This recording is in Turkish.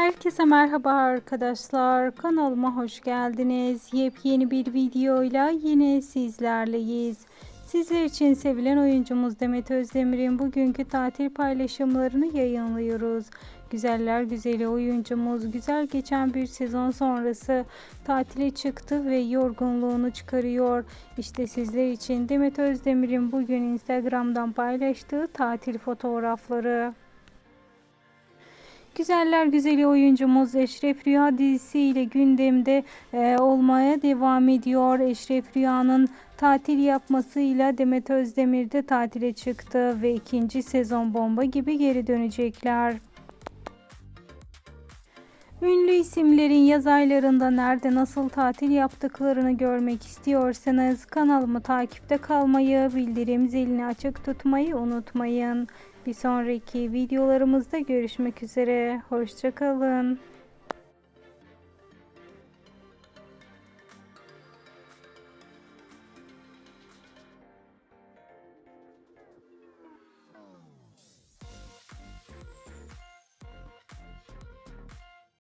Herkese merhaba arkadaşlar. Kanalıma hoş geldiniz. Yepyeni bir videoyla yine sizlerleyiz. Sizler için sevilen oyuncumuz Demet Özdemir'in bugünkü tatil paylaşımlarını yayınlıyoruz. Güzeller güzeli oyuncumuz güzel geçen bir sezon sonrası tatile çıktı ve yorgunluğunu çıkarıyor. İşte sizler için Demet Özdemir'in bugün Instagram'dan paylaştığı tatil fotoğrafları. Güzeller güzeli oyuncumuz Eşref Rüya dizisiyle gündemde e, olmaya devam ediyor. Eşref Rüya'nın tatil yapmasıyla Demet Özdemir de tatile çıktı ve ikinci sezon bomba gibi geri dönecekler. Ünlü isimlerin yaz aylarında nerede nasıl tatil yaptıklarını görmek istiyorsanız kanalımı takipte kalmayı, bildirim zilini açık tutmayı unutmayın. Bir sonraki videolarımızda görüşmek üzere. Hoşçakalın.